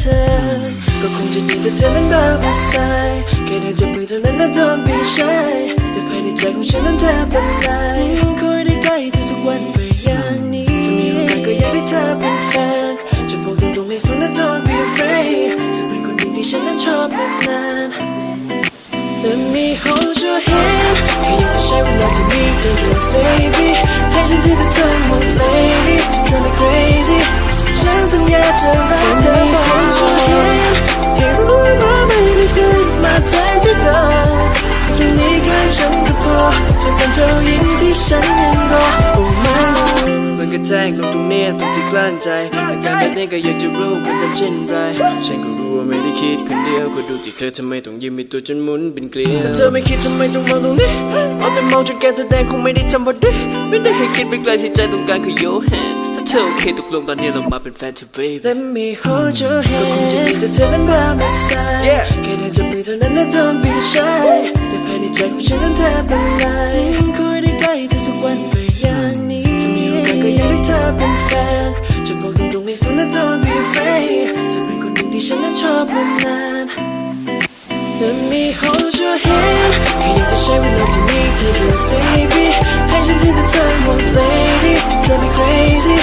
เธอ ก็คงจะดีแต่เธอนั้นบ้าไปสายแค่ได้จับมือเท่านั้นนะ don't be shy แต่ภายในใจของฉันนั้นแทบละลายคอยได้ใกล้เธอทุกวันไปอย่างนี้ถ้ามีโอกาสก็อยากได้เธอเป็นแฟนจะบอกตรงๆไม่ฟังนะ don't be afraid เธอเป็นคนหนึ่งที่ฉันนั้นชอบมานาน Let me hold your hand แค่อยากจะใช้เวลาที่มีเธออยู่ baby ให้ฉันที่เธอทั้งหมด lady drive แทกลงตรงเนี้ยตรงที่กลางใจอาการแบบนี้ก็อยากจะรู้ควรทำเช่นไรฉันก็รู้ว่าไม่ได้คิดคนเดียวก็ดูที่เธอทำไมต้องยิ้มมีตัวจนหมุนเป็นเกลียวแต่เธอไม่คิดทำไมต้องมองตรงนี้เอาแต่มองจนแก้มเธอแดงคงไม่ได้จำพอดีไม่ได้ให้คิดไปไกลที่ใจต้องการคือ your hand ถ้าเธอโอเคตกลงตอนนี้เรามาเป็นแฟนเธอ baby Let me hold your hand ก็คงจะดีแต่เธอนั้นบ้ามาสาย yeah. แค่ได้จับมือเท่านั้นนะ don't be shy แต่ภายในใจของฉันนั้นแทบละลาย เป็นแฟนจะบอกตรงๆไม่ฟังนะ don't be afraid เธอเป็นคนหนึ่งที่ฉันนั้นชอบมานาน Let me hold your hand แค่อยากจะใช้เวลาที่มีเธออยู่ baby ให้ฉันที่เธอทั้งหมด lady drive me crazy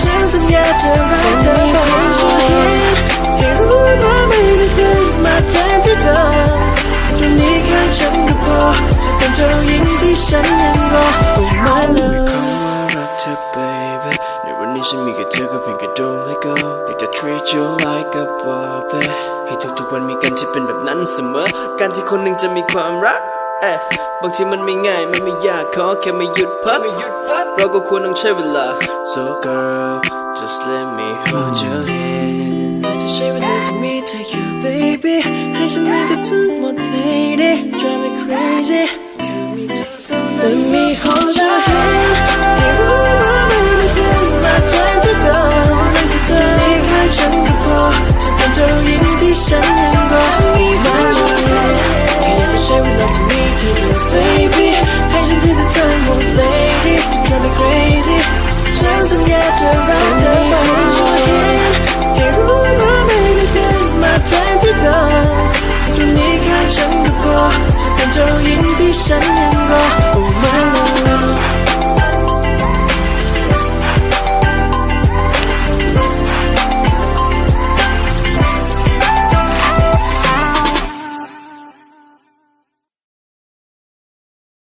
ฉันสัญญาจะรักเธอ Let me hold your hand ให้รู้ว่าไม่มีใครมาแทนที่เธอตรงนี้แค่ฉันก็พอเธอเป็นเจ้าหญิงที่ฉัน ธอก็เพียงแค่ดวงและก็อยากจะ treat you like a baby ให้ทุกๆวันมีกันที่เป็นแบบนั้นเสมอ การที่คนหนึ่งจะมีความรักเอ๊ะบางทีมันไม่ง่ายมันไม่ยากขอแค่ไม่หยุดพักไม่หยุดพักเราก็ควรต้องใช้เวลา so girl just let me hold your hand เราจะใช้เวลาที่มีเธออยู่ baby ให้ฉันได้แต่ทั้งหมด lady drive me crazy แค่มีเธอเท่านั้น let me hold your hand หญิงที่ฉัน